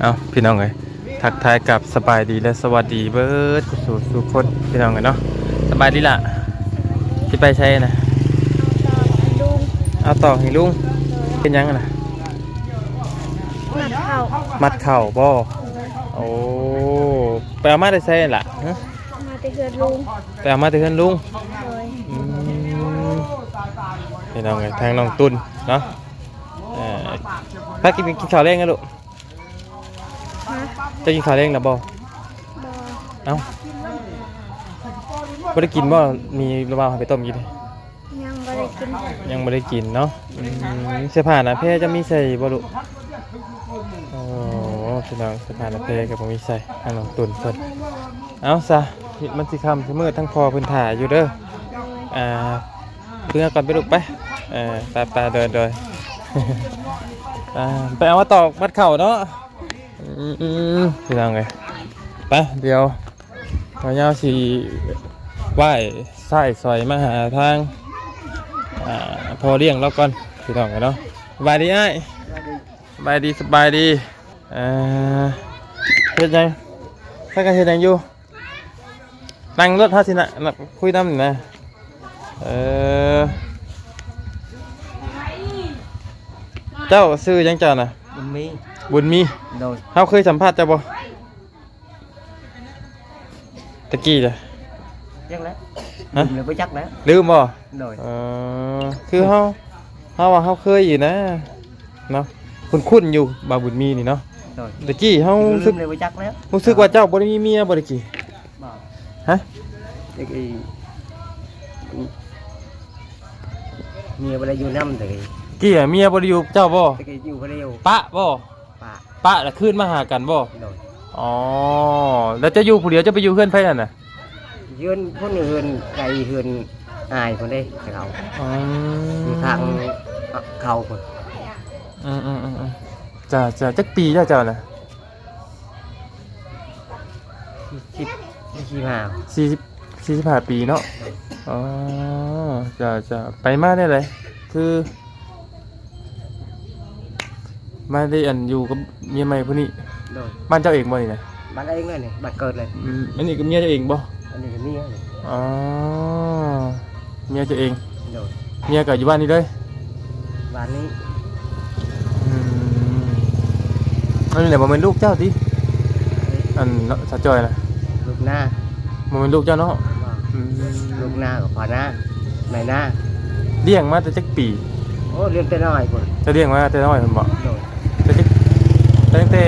เอาพี่น้องเอ้ยทักทายกับสบายดีและสวัสดีเบิร์ดสู่สู่คนพี่น้องเอ้ยเนาะสบายดีล่ะที่ไปใช้นะลุงเอาต่อให้ลุงเป็นยังไงนะหนักเข่ามัดเข่าบ่โอ้ไปเอามาได้ใช้ล่ะฮะมาแต่เฮือนลุงไปเอามาที่เพื่อนลุงเลยอืมพี่น้องเอ้ยทางน้องตุนเนาะเอ่อพักกินกินข้าวเร่งกันลูกฮะ จะกินข้าวเร่งนะบ่บอเอ้าไม่ได้กินบ่มีระบาไปต้มกินดิยังไม่ได้กินยังไม่ได้กินเนาะอืมเสื้อผ้าหนะเพจะมีใส่บ่ลูกโอ้พี่น้องเสื้อผ้าหนะเพกับผมมีใส่ทางน้องตุนเพิ่นเอาซะมันสิคำสิมืดทั้งพอเพิ่นถ่ายอยู่เด้ออ่าเพื่อก่อนไปลูกไปเออไปไปเดินเดินอ่าไปเอามาตอกมัดเข่าเนาะอืมอืม พี่น้องเลยไปเดี๋ยวเราเงาสีไหว้ไส้ซอยมาหาทางอ่าพอเลี้ยงเราก่อนพี่น้องเลยเนาะสบายดีไอ้สบายดีสบายดีอ่าเฮ็ดยังถ้ากันเฮ็ดยังอยู่นั่งรถท่าสินะน่ะคุยน้ำหนินะเออเจ้าซื้อยังเจ้านะ บุญมีบุญมีโดยเขาเคยสัมภาษณ์เจ้าบ่ตะกี้จ้ะจักแล้วฮะลืมไปจักแล้วลืมบ่โดยเออคือเขาเขาว่าเขาเคยอยู่นะเนาะคุณคุ้นๆอยู่บาบุญมีนี่เนาะโดยตะกี้เขาลืรู้สึกมเลยไปจักแล้วรู้สึกว่าเจ้าบ่ได้มีเมียบ่ตะกี้บอกฮะไอ้ไอ้เมียบ่ได้อยู่น้ำแต่ไอ้ กี้อะเมียบ่ได้อยู่เจ้าบ่แต่ไอ้อยู่คนเดียวปะบ่ป่าปะแล้วคืนมาหากันบ่โดยอ๋อแล้วจะอยู่ผู้เดียวจะไปอยู่เพื่อนไผนั่นน่ะเฮือนคนเฮือนไก่เฮือนอายคนได้แต่เขาอือยู่ทางเขาคนอืมอืมอืมอืมจ้าจ้าจักปีเจ้าเจ้าน่ะชิบชิบหาสี่สิบสี่สิบห้าปีเนาะอ๋อจะจะไปมาได้เลยคือ มาได้อันอยู่กับเมียใหม่ผู้นี้โดยบ้านเจ้าเองบ่นี่นะบ้านเองเลยนี่บ้านเกิดเลยอืมอันนี้ก็เมียเจ้าเองบ่อันนี้ก็เมียนี่อ๋อเมียเจ้าเองโดยเมียก็อยู่บ้านนี้เลยบ้านนี้อืมอันนี้แหละบ่เป็นลูกเจ้าติอันเนาะสะจอยนะลูกหน้าบ่เป็นลูกเจ้าเนาะบอกอืมลูกหน้ากับพ่อหน้าแม่หน้าเลี้ยงมาแต่จักปีโอ้เรียนแต่น้อยคนจะเลี้ยงมาแต่น้อยเพิ่นบ่โดยแต่จัก ตั้งแต่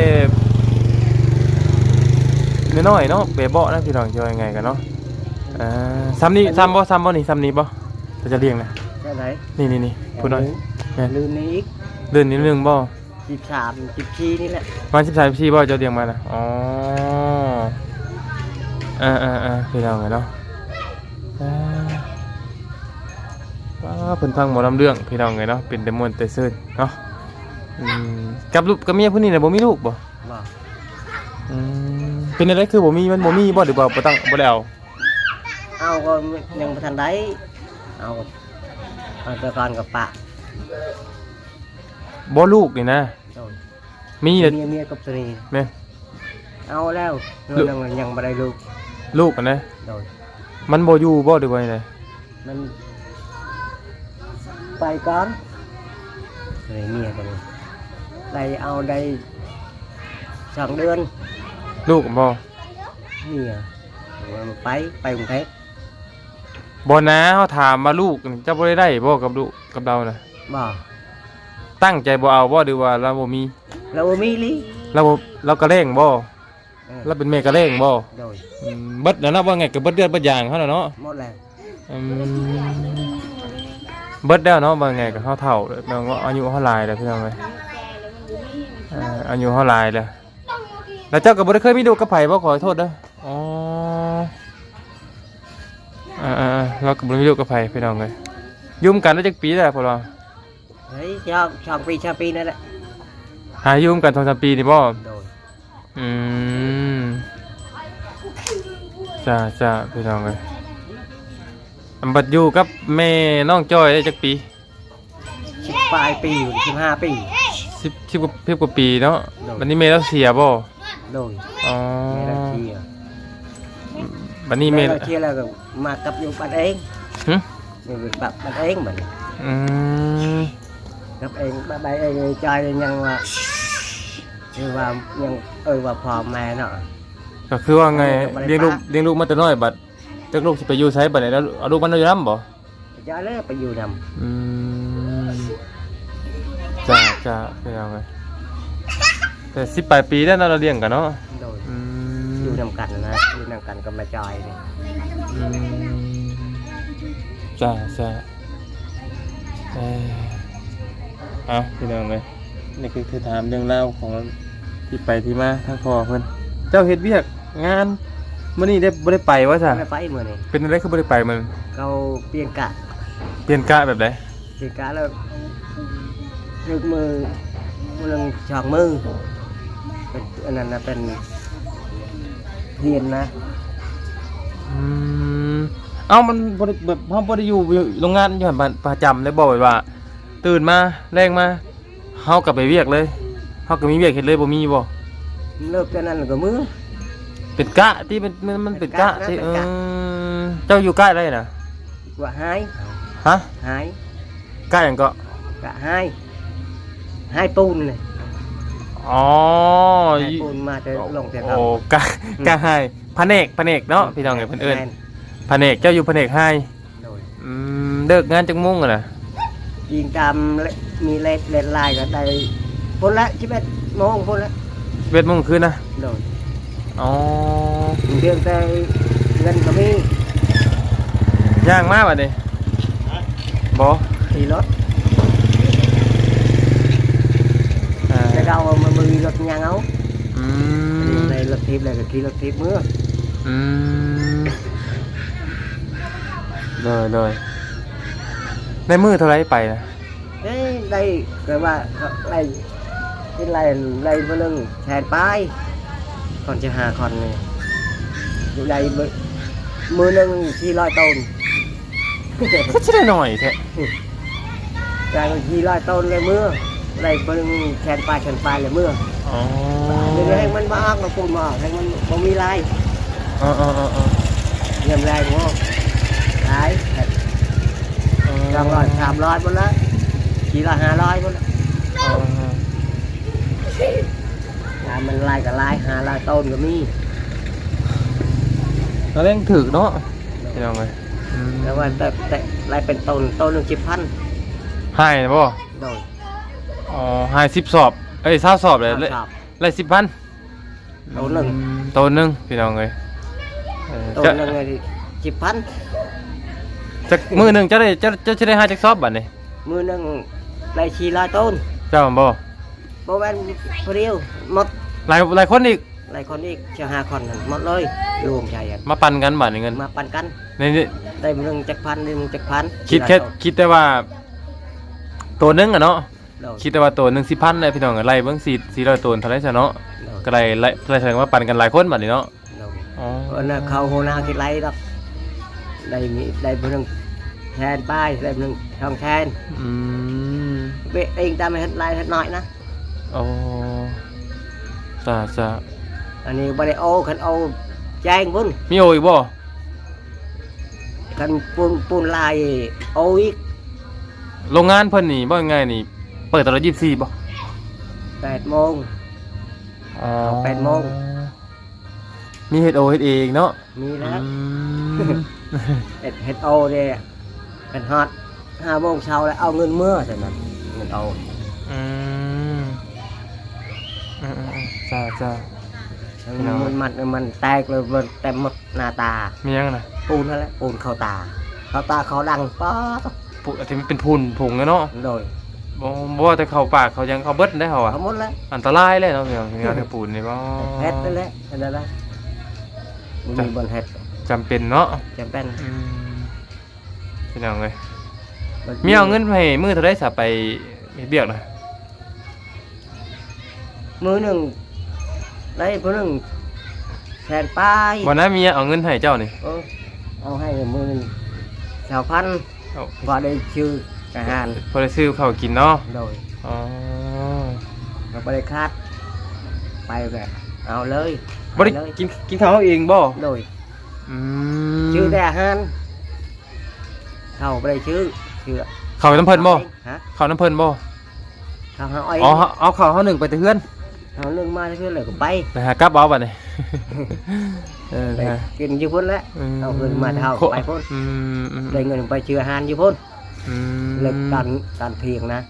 น้อยๆเนาะเบเบาะนะพี่น้องจะว่ายังไงกันเนาะอ่าซ้ำนี่ซ้ำบ่ซ้ำบ่นี่ซ้ำนี่บ่จะจะเลี้ยงนะใช่ไหมนี่นี่นี่พูดหน่อยแม่นลืมนี้อีกเดือนนี้เรื่องบ่สิบสามสิบสี่นี่แหละวันสิบสามสี่บ่จะเลี้ยงมานะอ๋ออ่าอ่าอ่าพี่น้องกันเนาะอ่าว้าเพิ่นฟังหมอลำเรื่องพี่น้องไงเนาะเป็นเดมอนเตซื่นเนาะ อืมกับลูกกับเมียผู้นี้น่ะบ่มีลูกบ่บอกอืมเป็นอะไรคือบ่มีมันบ่มีบ่หรือบ่บ่ตั้งบ่ได้เอาเอาก็ยังไม่ทันได้เอาเอาแตะกอนกับปะบ่ลูกนี่นะโดยมีเมีแต่ยเมียกับสนีแม่นเอาแล้วลูกยังยังไม่ได้ลูกลูกอะนะโดยมันบ่อยู่บ่หรือว่าไงมันไปก่อนเลยเมียกันเลย ได้เอาได้สองเดือนลูกบ่เมียมันไปไปกรุงเทพบ่นะเฮาถามว่าลูกนี่เจะบ่ได้ได้บ่กับลูกกับเราน่ะบอกตั้งใจบ่เอาบ่หรือว่าเราบ่มีเราบ่มีลิเราบ่เรากระเร่งบ่เออเราเป็นแม่กระเร่งบ่โดยอืมเบิดแล้วเนาะว่าไงก็เบิดเดือนเบิดอย่างเฮาแล้วเนาะ หมดแล้วอืมเบิดแล้วเนาะว่าไงก็เฮาเฒ่าแล้วแม่งว่าอายุเฮาหลายแล้วพี่น้องเอ้ยเอ่ออายุเฮาหลายแล้วแล้วเจ้าก็บ่ได้เคยมีลูกกับไผบ่ขอโทษเด้ออ๋ออ่าๆๆเราก็บ่ได้มีลูกกับไผพี่น้องเอ้ยอยุ่มกันได้จักปีแล้วพวกเราเฮ้ยชอบชอบปีชอบปีนั่นแหละหาอยุ่มกัน2-3ปีนี่บ่ โดยอืมจ้าจ้าพี่น้องเลยอันบัดอยู่กับแม่น้องจอยได้จักปี สิบปลายปีสิบห้าปี สิบสิบกว่าสิบกว่าปีเนาะโดนวันนี้เมย์เราเสียบ่โดยอ๋อแม่เราเชียร์วันนี้เมแม่ย์เราเชียร์แล้วก็มากับอยู่บ้านเองหึอยู่แบบบ้านเองเหมือนอืมกับเองบ้านเองใจยังว่าคือว่ายังเออว่าพ่อแม่เนาะก็คือว่าไงบ่ได้เลี้ยงลูกปะเลี้ยงลูกมาแต่น้อยบัดจักลูกสิไปอยู่ไสบัดนี้แล้วเอาลูกมันอยู่นํบ่ใจเลยไปอยู่นอืม จ้าจ้าเป็นเอาไงแต่สิบปลายปีแล้วเนาะเราเลี้ยงกันเนาะำโดยอือมยู่นำกันนะอยู่นำกันกับแม่จอยนี่อืมจ้าจ้าเอ้ยเอาพี่น้องเลยนี่คือคือถามเรื่องเล่าวของที่ไปที่มาทั้งพ่อเพิ่นเจ้าเฮ็ดเวียกงานมื้อนี้ได้บ่ได้ไปวะจ้ะไม่ไปเมื่อนี่เป็นอะไรคือบ่ได้ไปมันเขาเปลี่ยนกะเปลี่ยนกะแบบใดเปลี่ยนกะแล้ว ลึกมือมือลงชอกมือเป็นอันนั้นนะเป็นเรียนนะอืมเอ้ามันบ่ได้แบบเฮาบ่ได้อยู่อยู่โรงงานอยู่หั่นประประจำได้บ่ไว้ว่า ตื่นมาแรงมาเฮากลับไปเวียกเลยเฮาก็มีเวียกเฮ็ดเลยบ่มีบ่เลิกจากนั้นแล้วก็มือ เป็นกะที่มันมันมันเป็นกะเป็นกะนะที่เป็เอนกะ อเจ้าอยู่กะได้น่ะว่าหายฮะหายกะหยังก็กะหาย หายปูนเลยอ๋อหายปูนมาจะลงแต่โอ้กะกะให้แผนกแผนกเนาะพี่น้องเอ้ยเพิ่นเอิ้นแม่แผนกเจ้าอยู่แผนกให้โดยอืมเลิกงานจังมุ่งอะน่ะยิงตามเลมีเลดเลดลายก็ได้พ้นละชิบเอ็ดโมงพ้นละเวทโมงคืนนะโดยอ๋อเดือนแต่เงินก็มีย่างมาบัดนี้บ่ขี่รถ อ่าแต่เราเอามามือรถยางเอาอืมในรถทิพย์เลยก็ขี่รถทิพย์เมื่ออืมเลยเลยในมือเท่าไรไปนะเอ้ยได้ก็ว่าไรเป็นไรไรมาเรื่องแทนไปก่อนจะหาคอนนี่อยู่ ไรมือมือหนึ่งที่ร้อยต้นก็จะได้หน่อยแท้ใจที่ร้อยต้นเลยเมื่อไรมาเรื่องแทนไปแทนไปเลยเมื่ออ๋อเดี๋ยวให้มันมาออกมาปูนมาออกให้มันบ่มีลายอ๋ออ๋ออ๋ออ๋อเยี่ยมแรงงอกขายสองร้อยสามร้อยหมดแล้วกี่ร้อยห้าร้อยหมดแล้วอ๋อถ้ามันลายกับลายหาลายต้นก็มีเราเล่นถือเนาะพี่น้องเลยอืมแต่ว่าแต่แต่ลายเป็นต้นต้นหนึ่งสิบพันให้นะบ่โดย อ๋อให้สิบสอบ เอ้ยเศร้าสอบเลยห้าเลยสอบเลยสิบพันโตหนึ่งอืมโตหนึ่งพี่น้องเลยเออต้นจะหนึ่งเลยสิบพันจะมือหนึ่งจะได้จะจะจะได้ห้าจักสอบบัดนี้มือหนึ่งลายชีลายต้นเจ้าบ่โบแมนเพรียวหมดหลายหลายคนอีกลายคนอีกจะหาคนนั่นหมดเลยรวมใจกันมาปั่นกันบัดนี้เงินมาปันกันในนี้ได้มือหนึ่งจักพันได้มือจักพันคิดแค่คิดแต่ว่า ตัวหนึงอะเนาะโดย คิดแต่ว่าตัวหนึ่งสิพันเลยพี่น้องก็ไล่เบิ่งสี่สี่ร้อยตัวเท่าไหรซะเนาะโดยก็ไล่ไล่ไล่แสดงว่าปั่นกันหลายคนบัดนี้เนาะโดยอ๋อเออน่ะเขาโหนาคิดไรดอกได้มีได้เพิ่งแทนป้ายได้เพิ่งทองแทนอืมเวเองตามไปเฮ็ดไรเฮ็ดน้อยนะโอ้จ้าจ้าอันนี้บ่ได้โอคันโอแจ้งพุ่นมีโออีกบ่คันปูนปูนลายโออีกโรงงานเพิ่นนี่บ่ยังไงนี่ เปิดตลอด24บ่แปดโมง อ๋อแปดโมง มีเฮ็ดโอเฮ็ดเองเนาะมีอืแล้วมเฮ็ดเฮ็ดโอเนี่ยเป็นฮอตห้าโมงเช้าแล้วเอาเงินเมื่อใช่ไหมเงินโออืมอืมอืมอืมจ้าจ้ามันมันมันแตกเลยมันเต็มหมดหน้าตา มียังน่ะปูนนั่นแหละปูนเข้าตา เข้าตาเขาดังป๊อดปุอาจจะเป็นพุ่นผงเนาะ โดย บ่บ่ว่าแต่เข้าปากเขายังเข้าเบิดได้เหรอวะเขาหมดแล้วอันตรายเลยเนาะพี่น้องงานกระปูนนี่บ่เฮ็ดนั่นแหละนั่นแหละมันมีบนเฮ็ดจำเป็นเนาะจำเป็นอืมพี่น้องเอ้ยมีเอาเงินให้มือเท่าไดซะไปเฮ็ดเบียกน่ะมือหนึ่งได้มือหนึ่งแทนป้ายวันนั้นเมียเอาเงินให้เจ้านี่เออเอาให้มือหนึ่งสาวพันเอาพอได้ชื่อ อาหารพอได้ซื้อข้าวกินเนาะโดยอ๋อก็บ่ได้คาดไปแบบเอาเลยบ่ได้เลยกินกินข้าวเองบ่โดยอืมชื่อแต่อาหารเขาบ่ได้ชื่อชื่อข้าวน้ำเพิ่นบ่ฮะข้าวน้ำเพิ่นบ่เขาหาอ้อยอ๋อเอาข้าวเฮาหนึ่งไปแต่เฮือนเขาเรื่องมาเพื่อนเลยก็ไปไปหากลับเอาบัดนี้เออไปฮะกินอยู่พุ่นแล้วเอาเงินมาเท่าไปพุ่นอืมอืม ได้เงินไปชื่ออาหารอยู่พุ่น อืมเลิกตอนตอนเที่ยงนะ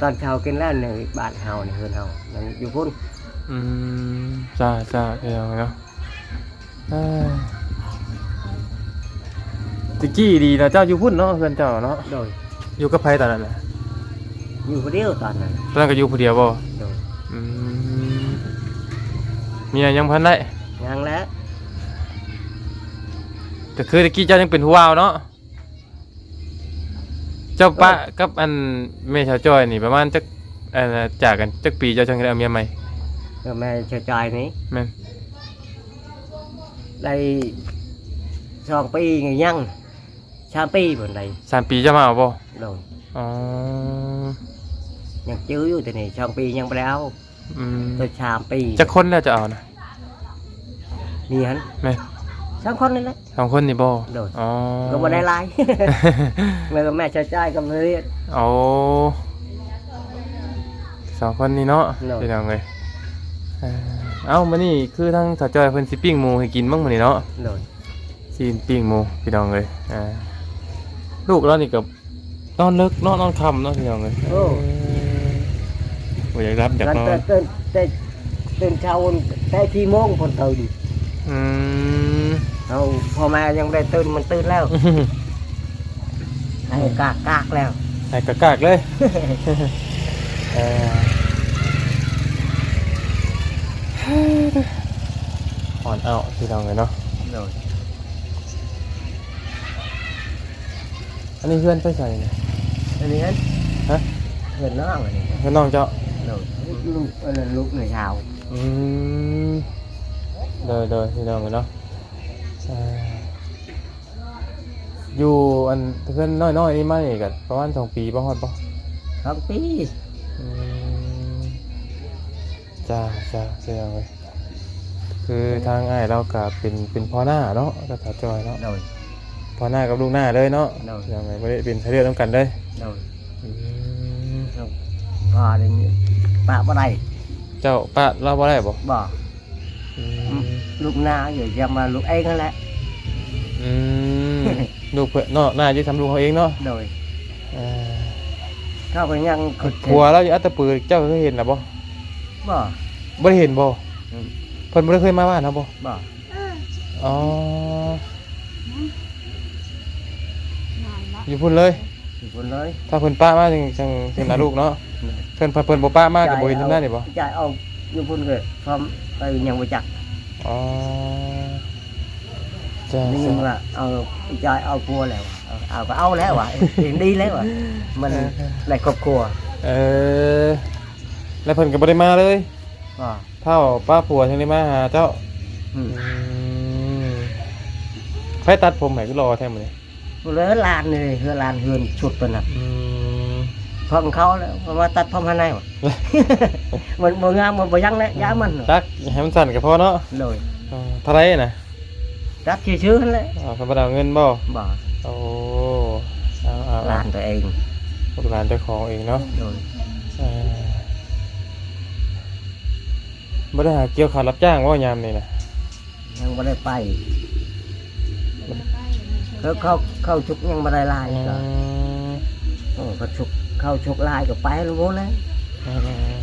ตอนเช้ากินแล้วในบ้านเฮาในเฮือนเฮามันอยู่พุ่นอืมจ้าจ้าเดี๋ยวเนาะเอ้ยตะกี้ดีนะเจ้าอยู่พุ่นเนาะเพื่อนเจ้าเนาะโดยอยู่กับไผตอนนั้นน่ะอยู่คนเดียวตอนนั้นตอนนั้นก็อยู่ผู้เดียวบ่โดยอืมเมียยังพันได้ยังแล้วก็คือตะกี้เจ้ายังเป็นผู้ว่าวเนาะ เจ้าปะกับอันแม่ชาวจอยนี่ประมาณจักเอ่อจากกันจักปีเจ้าจังได้เอาเมียใหม่ก็แม่ชายจอยนี้แม่นได้สองปีไงยังชามปีบนใดสามปีเจะมาเอาบ่โดยอ๋อยังจื้ออยู่แต่นี่สองปียังไปแล้วอืมตัวชามปีจักคนแล้วจะเอานะมีฮันแม่น สองคนนี่แหละสองคนนี่บ่โดยอ๋อก็บ่ได้หลายแม่ก็แม่ชายจอยก็เรียนเอาสองคนนี่เนาะเนาะพี่น้องเลยเอ่อเอ้ามานี่คือทั้งสาวจอยเพิ่นสิปิ้งหมูให้กินบ้างมื้อนี้เนาะโดยสิปิ้งหมูพี่น้องเลยอ่าลูกเรานี่ก็นอนเลิกนอนนอนค่ำเนาะพี่น้องเลยโอ้เบ่อยากรับอยากกันนอนเต้นเต้นเต้นเต้นเช้าแต่ที่โมงพนตื่นอืม เอาพอมายังไม่ได้ตื่นมันตื่นแล้วให้กากกากแล้วให้กะกากเลยเอ่ออ่อนเอาพี่น้องเลยเนาะโดยอันนี้เพื่อนไปใส่เนี่ยอันนี้ฮะเงินน้องอันนี้เพื่อนน้องเจ้าโดยลูกอันนั้นลูกในเช้าอืมเดยเดยพี่น้องเลยเนาะเอ่ออยู่อันเพื่อนน้อยๆนี่มานี่กันประมาณสองปีป่ะฮอดป่ะสองปีอืมจ้าจ้าพี่น้องเลยคือทางอ้ายเรากับเป็นเป็นพ่อหน้าเนาะก็ถาจอยเนาะโดย พ่อหน้ากับลูกหน้าเลยเนาะเนาะ ยังไงไม่ได้เป็นทายเลือดต้องกันเลยโดยอืมพอเดี๋ยวนี้ปะบ่ได้เจ้าป้าเราบ่ได้บ่บ่อืม ลูกหน้าอยู่จะมาลูกเองนั่นแหละอืมลูกเพื่อนเนาะหน้าจะทำลูกเขาเองเนาะโดยเอ่อเข้าไปยังขุดผัวเราอยู่อัตตปือเจ้าเคยเห็นนะบ่บ่บ่ได้เห็นบ่อืมเพิ่นบ่ได้เคยมาบ้านนะบ่บ่อ๋ออยู่พุ่นเลยอยู่คนเลย ถ้าเพิ่นป้ามาจังจังจังน่าลูกเนาะเพิ่นเพิ่นเพิ่นบ่ป้ามาก็บ่เห็นทำหน้านี่บ่จ่ายเอา อยู่พุ่นก็พร้อมไปยังบ่จักอ๋อจ้านี่จ้าว่าเอาจ่ายเอาครัวแล้วเอาเอาก็เอาแล้วว่ะเองดีแล้วว่ะมันหลายครอบครัวเออ แล้วเพิ่นก็บ่ได้มาเลยก็เท่าป้าผัวจังได้มาหาเจ้าอืมไฟตัดผมไหนก็รอแท้มื้อนี้เรือลานนี่เรือลานเฮือนชุดตัวน่ะอืม พร้อมเขาแล้วเพราะว่าตัดพร้อมภายในว่ะ มันบ่งามมันบ่ยังนะย้ามันตักให้มันสั่นก็พอเนาะเลยอ่าเท่าไหรน่ะตัดชื่อๆนั่นแหละอ๋อเพิ่นบ่ได้เอาเงินบ่บ่โอ้เอาเอาลาเอานตัวเองลูกหลานเจ้าของเองเนาะโดยเออบ่ได้หาเกี่ยวข้าวรับจ้างว่ายามนี่น่ะยังบ่ได้ไปเขาเข้าเข้าชุกยังบ่ได้ลายอืก็มโอ้ก็ชุก เข้าชุกลายก็ไปแล้วบ่แล้วอืมอืม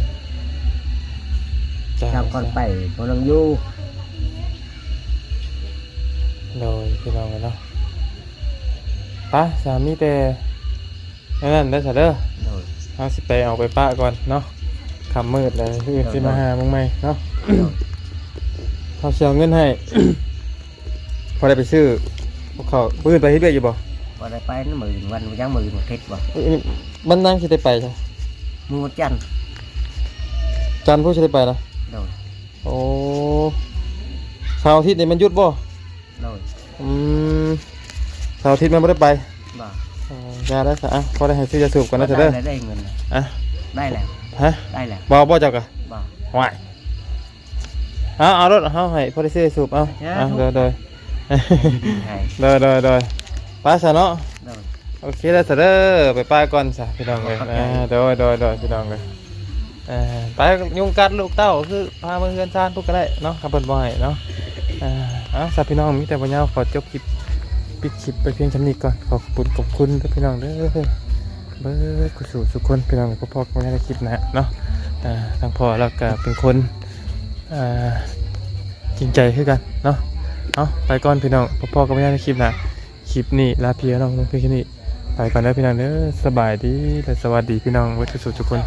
จ้าทำก่อนไปบ่ต้องอยู่โดยพี่น้องกันเนาะไป้าสามีแต่นั่นได้ซะเด้อโดยเอาสิไปเอาไปป้าก่อนเนาะคำมืดเลยที่อื่นสิมาหามึงไหมเนาะเขาเสียเงินให้ พอได้ไปซื้อพวกเขาปืนไปเฮ็ดเวียกอยู่บ่ บ่ได้ไปนั่นมื้อวันบ่ยังมื้อบ่เฮ็ดบ่เอ้ยมันนั่งสิได้ไปใช่มื้อวันจันทร์จันทร์ผู้สิได้ไปนะโดยโอ้เสาร์อาทิตย์นี่มันหยุดบ่โดยอืมเสาร์อาทิตย์มันบ่ได้ไปบ่อ๋อยาได้ซะอะพอได้ให้ซื้อยาสูบก่อนนะเถอะเด้อได้ได้เงินแล้วอะได้แล้วพฮะได้แหละบ่บ่เจ้ากะบ่ห่วยเอาเอารถเอาให้พอได้ซื้อสูบเอาเนี่ยเอาโดยโดยให้โดยโดยโดยไป้าซะเนาะโดยโอเคแล้วซะเด้อไปป้าก่อนซะพี่น้องเลยขอบใจอ่าโดยโดยโดยพี่น้องเลยเอ่อไปยุงกัดลูกเต้าคือพามาเฮือนซ่านพวกก็ได้เนาะครับเพิ่นบ่ให้เนาะอ่าเอาซะพี่น้องมีแต่บ่ยาวขอจบคลิปปิดคลิปไปเพียงเท่านี้ก่อนขอบคุณขอบคุณเด้อพี่น้องเด้อเบิดกุศลสุขคนพี่น้องพอๆกันในคลิปหนะเนาะอ่าทางพ่อแล้วก็เป็นคนอ่าจริงใจคือกันเนาะเอาไปก่อนพี่น้องพอๆกันในคลิปหนะ คลิปนี้ลาพี่น้องเพียงแค่นี้ไปก่อนนะพี่น้องเด้อสบายดีและสวัสดีพี่น้องวัตถุสุขทุกคน